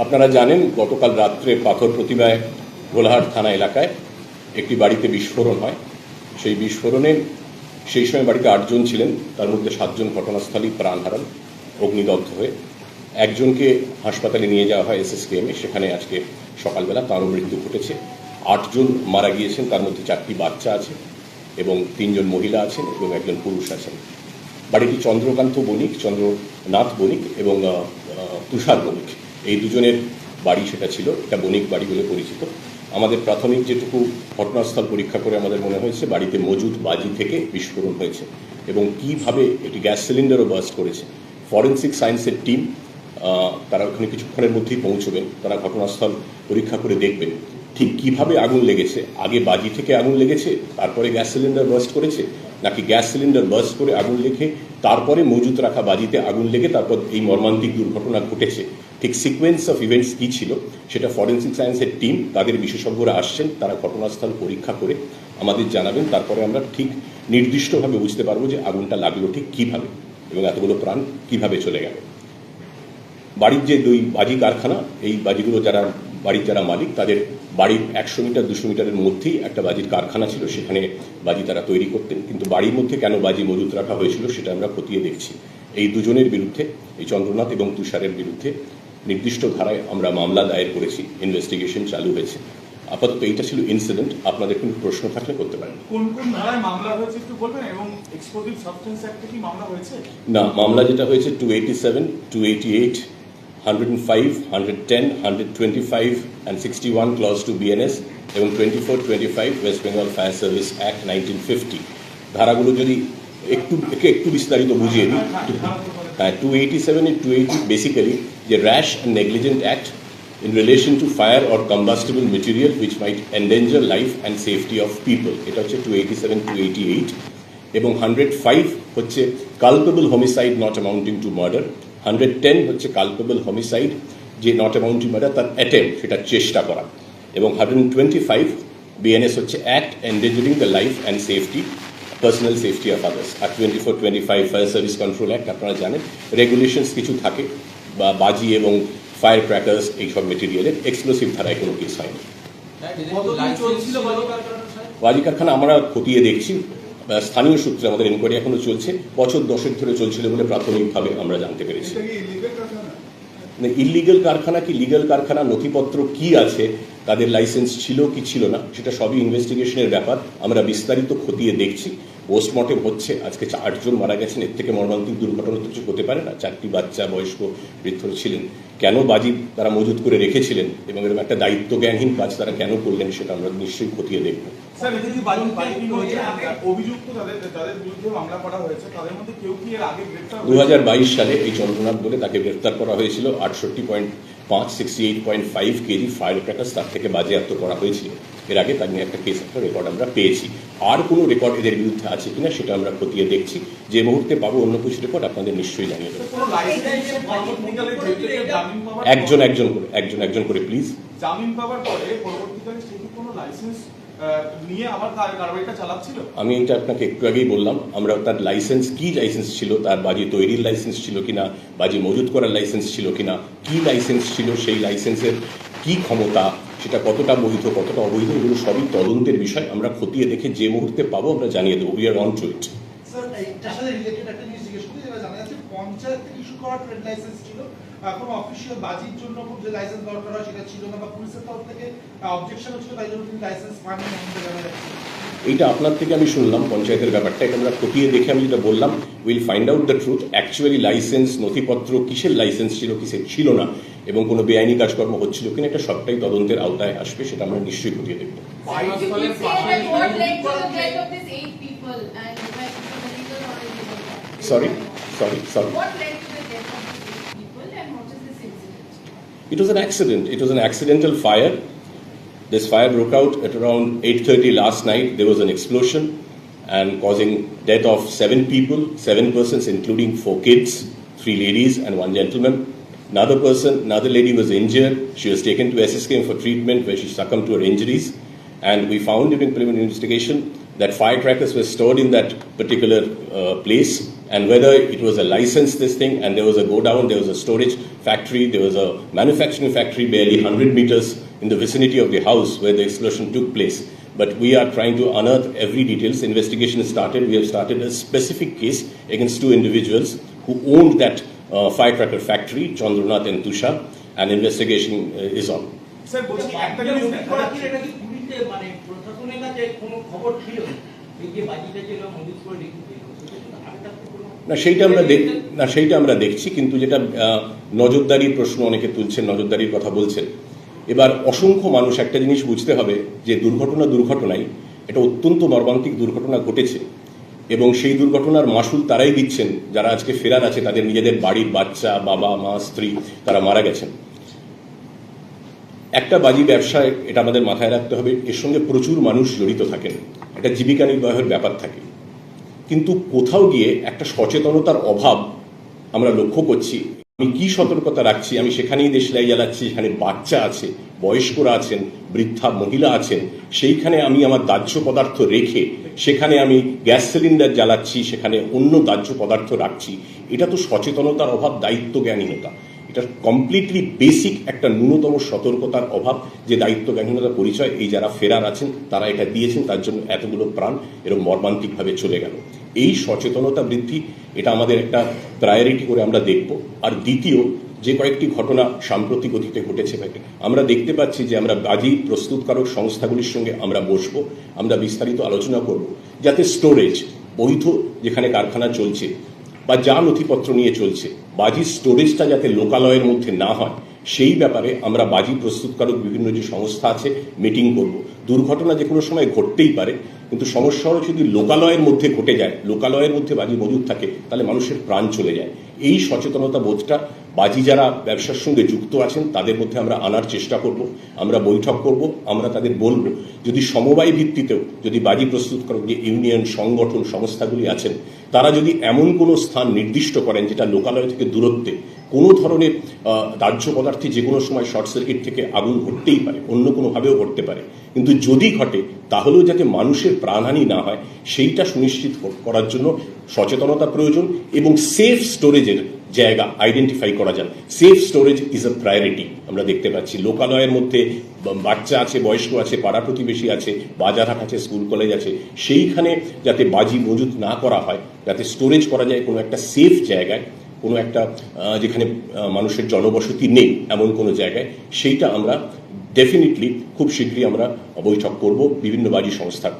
আপনারা জানেন, গতকাল রাত্রে পাথর প্রতিমায় গোলাহাট থানা এলাকায় একটি বাড়িতে বিস্ফোরণ হয়। সেই বিস্ফোরণে সেই সময় বাড়িতে আটজন ছিলেন, তার মধ্যে সাতজন ঘটনাস্থলেই প্রাণ হারান, অগ্নিদগ্ধ হয়ে। একজনকে হাসপাতালে নিয়ে যাওয়া হয় এসএসকেএমে সেখানে আজকে সকালবেলা তারও মৃত্যু ঘটেছে। আটজন মারা গিয়েছেন, তার মধ্যে চারটি বাচ্চা আছে এবং তিনজন মহিলা আছেন এবং একজন পুরুষ আছেন। বাড়িটি চন্দ্রকান্ত বণিক, চন্দ্রনাথ বণিক এবং তুষার বণিক। এই দুজনের বাড়ি সেটা ছিল, এটা বণিক বাড়ি বলে পরিচিত। আমাদের প্রাথমিক যেটুকু ঘটনাস্থল পরীক্ষা করে আমাদের মনে হয়েছে, বাড়িতে মজুদ বাজি থেকে বিস্ফোরণ হয়েছে এবং কীভাবে এটি গ্যাস সিলিন্ডারও বাস্ট করেছে। ফরেন্সিক সায়েন্সের টিম তারা ওখানে কিছুক্ষণের মধ্যেই পৌঁছবেন, তারা ঘটনাস্থল পরীক্ষা করে দেখবেন। ঠিক কীভাবে আগুন লেগেছে? আগে বাজি থেকে আগুন লেগেছে, তারপরে গ্যাস সিলিন্ডার বার্স্ট করেছে, নাকি গ্যাস সিলিন্ডার বার্স্ট করে আগুন লেগে তারপরে মজুত রাখা বাজিতে আগুন লেগে, তারপর এই মর্মান্তিক দুর্ঘটনা ঘটেছে? ঠিক সিকোয়েন্স অফ ইভেন্টস কী ছিল, সেটা ফরেন্সিক সায়েন্সের টিম তাদের বিশেষজ্ঞরা আসছেন, তারা ঘটনাস্থল পরীক্ষা করে আমাদের জানাবেন, তারপরে আমরা ঠিক নির্দিষ্টভাবে বুঝতে পারব যে আগুনটা লাগল ঠিক কীভাবে এবং এতগুলো প্রাণ কীভাবে চলে গেল। বাড়ির যে দুই বাজি কারখানা, এই বাজিগুলো যারা, বাড়ির যারা মালিক, তাদের বাড়ির একশো মিটার, দুশো মিটারের মধ্যেই একটা বাজির কারখানা ছিল, সেখানে বাজি তারা তৈরি করতেন। কিন্তু বাড়ির মধ্যে কেন বাজি মজুত রাখা হয়েছিল, সেটা আমরা খতিয়ে দেখছি। এই দুজনের বিরুদ্ধে, এই চন্দ্রনাথ এবং তুষারের বিরুদ্ধে নির্দিষ্ট ধারায় আমরা মামলা দায়ের করেছি ইনভেস্টিগেশন চালু হয়েছে। আপাতত এইটা ছিল ইনসিডেন্ট আপনাদের কোনো প্রশ্ন থাকলে করতে পারেন। কোন কোন ধারায় মামলা হয়েছে একটু বলবেন এবং এক্সপ্লোজিভ সাবস্টেন্স অ্যাক্টে কি মামলা হয়েছে? না মামলা যেটা হয়েছে two eighty seven two eighty eight hundred and five hundred ten hundred twenty five and sixty one clause two BNS এবং twenty four twenty five West Bengal fire service act nineteen fifty ধারাগুলো যদি একটু একে একটু বিস্তারিত বুঝিয়ে দিই। হ্যাঁ two eighty seven two eighty basically যে rash and negligent act in relation to fire or combustible material which might endanger life and safety of people. এটা হচ্ছে two eighty seven two eighty eight এবং hundred five হচ্ছে culpable homicide not amounting to murder hundred ten হচ্ছে culpable homicide যে not amounting murder তার attempt সেটা চেষ্টা করা। এবং হান্ড্রেড টোয়েন্টি ফাইভ বিএনএস হচ্ছে act endangering the life and safety personal safety of others R twenty four twenty five fire service control act আপনারা জানেন। রেগুলেশনস কিছু থাকে। বা বাজি এবং ফায়ার ক্র্যাকার্স এইসব মেটেরিয়ালের এক্সপ্লোসিভ ধারায় কোনো কেস হয়নি। বাজি কারখানা আমরা খতিয়ে দেখছি। স্থানীয় সূত্রে আমাদের এনকোয়ারি এখনও চলছে। বছর দশেক ধরে চলছিল বলে প্রাথমিকভাবে আমরা জানতে পেরেছি। ইলিগাল কারখানা? কি লিগাল কারখানা নথিপত্র কি আছে তাদের লাইসেন্স ছিল কি ছিল না সেটা সবই ইনভেস্টিগেশনের ব্যাপার। আমরা বিস্তারিত খতিয়ে দেখছি। পোস্টমর্টেম হচ্ছে আজকে আটজন মারা গেছেন এর থেকে মর্মান্তিক দুর্ঘটনা তো কিছু হতে পারে না। চারটি বাচ্চা বয়স্ক বৃদ্ধ ছিলেন। কেন বাজি তারা মজুত করে রেখেছিলেন এবং এরকম একটা দায়িত্ব জ্ঞানহীন কাজ তারা কেন করলেন সেটা আমরা নিশ্চয়ই খতিয়ে দেখব। স্যার এতে কি বাজি বাজি কি হয়েছে অভিযুক্ত যাদের যাদের বিরুদ্ধে মামলা করা হয়েছে তাদের মধ্যে কেউ কি এর আগে গ্রেফতার দু সালে এই চন্দ্রনাথ বলে তাকে গ্রেফতার করা হয়েছিল। আটষট্টি পয়েন্ট পাঁচ sixty eight point five KG fire crackers তার থেকে বাজেয়াপ্ত করা হয়েছিল। এর আগে তার নিয়ে একটা কেস একটা রেকর্ড আমরা পেয়েছি। আর কোনো রেকর্ড এদের বিরুদ্ধে আছে কিনা সেটা আমরা খতিয়ে দেখছি। যে মুহূর্তে পাবো অন্য কিছু রেকর্ড আপনাদের নিশ্চয়ই জানিয়ে দেবো। একজন একজন করে একজন একজন করে প্লিজ জামিন পাওয়ার পরে পরবর্তীকালে কোনো লাইসেন্স নিয়ে আবার কার- কারবাইটা চালাচ্ছিল। আমি এটা আপনাকে একটু আগেই বললাম আমরা তার লাইসেন্স কি লাইসেন্স ছিল তার বাজি তৈরির লাইসেন্স ছিল কিনা বাজি মজুত করার লাইসেন্স ছিল কিনা কি লাইসেন্স ছিল সেই লাইসেন্সের কি ক্ষমতা সেটা কতটা বৈধ কতটা অবৈধ এগুলো সবই তদন্তের বিষয় আমরা খতিয়ে দেখে যে মুহূর্তে পাবো আমরা জানিয়ে দেবো we are on to it sir এইটার সাথে রিলেটেড একটা জিনিস জিজ্ঞেস করি যেটা জানা যাচ্ছে পঞ্চায়েত থেকে ইস্যু করা ট্রেড লাইসেন্স ছিল এখন অফিসিয়াল বাজির জন্য যে লাইসেন্স দরকার হয় সেটা ছিল না বা পুলিশের তরফ থেকে অবজেকশন ছিল তাই জন্য তিনি লাইসেন্স পাননি এইটা আপনার থেকে আমি শুনলাম পঞ্চায়েতের ব্যাপারটা এটা আমরা খতিয়ে দেখে আমি যেটা বললাম will find out the truth actually licence নথিপত্র কিসের লাইসেন্স ছিল কিসের ছিল না এবং কোনো বেআইনি কাজকর্ম হচ্ছিল কিনা এটা সবটাই তদন্তের আওতায় আসবে সেটা আমরা নিশ্চয়ই খতিয়ে দেখব। Sorry sorry say It was an accident. It was an accidental fire. This fire broke out at around 8:30 last night. There was an explosion and causing death of seven people, seven persons, including four kids, three ladies and one gentleman. Another person, another lady was injured. She was taken to SSKM for treatment where she succumbed to her injuries. And we found during preliminary investigation that firecrackers were stored in that particular uh, place and whether it was a license this thing and there was a go down, there was a storage factory, there was a manufacturing factory barely 100 meters in the vicinity of the house where the explosion took place. But we are trying to unearth every details. Investigation has started. We have started a specific case against two individuals who owned that uh, firecracker factory, Chandranath and Tusha, and investigation uh, is on. Sir, না, সেইটা আমরা দেখ, না, সেইটা আমরা দেখছি, কিন্তু যেটা নজরদারির প্রশ্ন অনেকে তুলছেন, নজরদারির কথা বলছেন। এবার অসংখ্য মানুষ একটা জিনিস বুঝতে হবে যে দুর্ঘটনা দুর্ঘটনাই এটা অত্যন্ত মর্মান্তিক দুর্ঘটনা ঘটেছে। এবং সেই দুর্ঘটনার মাসুল তারাই দিচ্ছেন, যারা আজকে ফেরার আছে, তাদের নিজেদের বাড়ির বাচ্চা, বাবা, মা, স্ত্রী, তারা মারা গেছেন। একটা বাজি ব্যবসায় এটা আমাদের মাথায় রাখতে হবে, এর সঙ্গে প্রচুর মানুষ জড়িত থাকেন। একটা জীবিকা নির্বাহের ব্যাপার থাকে। কিন্তু কোথাও গিয়ে একটা সচেতনতার অভাব আমরা লক্ষ্য করছি। আমি কি সতর্কতা রাখছি? আমি সেখানেই দেশলাই জ্বালাচ্ছি, সেখানে বাচ্চা আছে, বয়স্করা আছেন, বৃদ্ধা মহিলা আছেন, সেইখানে আমি আমার দাহ্য পদার্থ রেখে সেখানে আমি গ্যাস সিলিন্ডার জ্বালাচ্ছি, সেখানে অন্য দাহ্য পদার্থ রাখছি। এটা তো সচেতনতার অভাব দায়িত্ব জ্ঞানীনতা এটা কমপ্লিটলি বেসিক একটা ন্যূনতম সতর্কতার অভাব, যে দায়িত্ব জ্ঞানীনতার পরিচয়, এই যারা ফেরার আছেন, তারা এটা দিয়েছেন, তার জন্য এতগুলো প্রাণ এরকম মর্মান্তিকভাবে চলে গেল। এই সচেতনতা বৃদ্ধি, এটা আমাদের একটা প্রায়োরিটি করে আমরা দেখব। আর দ্বিতীয়, যে কয়েকটি ঘটনা সাম্প্রতিক অতীতে ঘটেছে আমরা দেখতে পাচ্ছি যে আমরা বাজি প্রস্তুতকারক সংস্থাগুলির সঙ্গে আমরা বসবো, আমরা বিস্তারিত আলোচনা করব। যাতে স্টোরেজ বৈধ যেখানে কারখানা চলছে বা যা নথিপত্র নিয়ে চলছে, বাজি স্টোরেজটা যাতে লোকালয়ের মধ্যে না হয় সেই ব্যাপারে আমরা বাজি প্রস্তুতকারক বিভিন্ন যে সংস্থা আছে মিটিং করব। দুর্ঘটনা যে কোনো সময় ঘটতেই পারে, কিন্তু সমস্যা হলো যদি লোকালয়ের মধ্যে ঘটে যায়, লোকালয়ের মধ্যে বাজি মজুদ থাকে, তাহলে মানুষের প্রাণ চলে যায়। এই সচেতনতা বোধটা বাজি যারা ব্যবসার সঙ্গে যুক্ত আছেন, তাদের মধ্যে আমরা আনার চেষ্টা করব, আমরা বৈঠক করব, আমরা তাদের বলব, যদি সমবায় ভিত্তিতেও যদি বাজি প্রস্তুতকারক যে ইউনিয়ন, সংগঠন, সংস্থাগুলি আছেন, তারা যদি এমন কোনো স্থান নির্দিষ্ট করেন যেটা লোকালয় থেকে দূরত্বে কোনো ধরনের দাহ্য পদার্থে যে কোনো সময় শর্ট সার্কিট থেকে আগুন ঘটতেই পারে, অন্য কোনোভাবেও ঘটতে পারে। কিন্তু যদি ঘটে, তাহলেও যাতে মানুষের প্রাণহানি না হয়, সেইটা সুনিশ্চিত করার জন্য সচেতনতা প্রয়োজন এবং সেফ স্টোরেজের জায়গা আইডেন্টিফাই করা যান safe storage is a priority আমরা দেখতে পাচ্ছি। লোকালয়ের মধ্যে বাচ্চা আছে, বয়স্ক আছে, পাড়া প্রতিবেশী আছে, বাজার হাট আছে, স্কুল, কলেজ আছে, সেইখানে যাতে বাজি মজুত না করা হয়, যাতে স্টোরেজ করা যায় কোনো একটা সেফ জায়গায় কোনো একটা যেখানে মানুষের জনবসতি নেই এমন কোনো জায়গায়, সেইটা আমরা ডেফিনেটলি খুব শীঘ্রই আমরা বৈঠক করব বিভিন্ন বাজি সংস্থার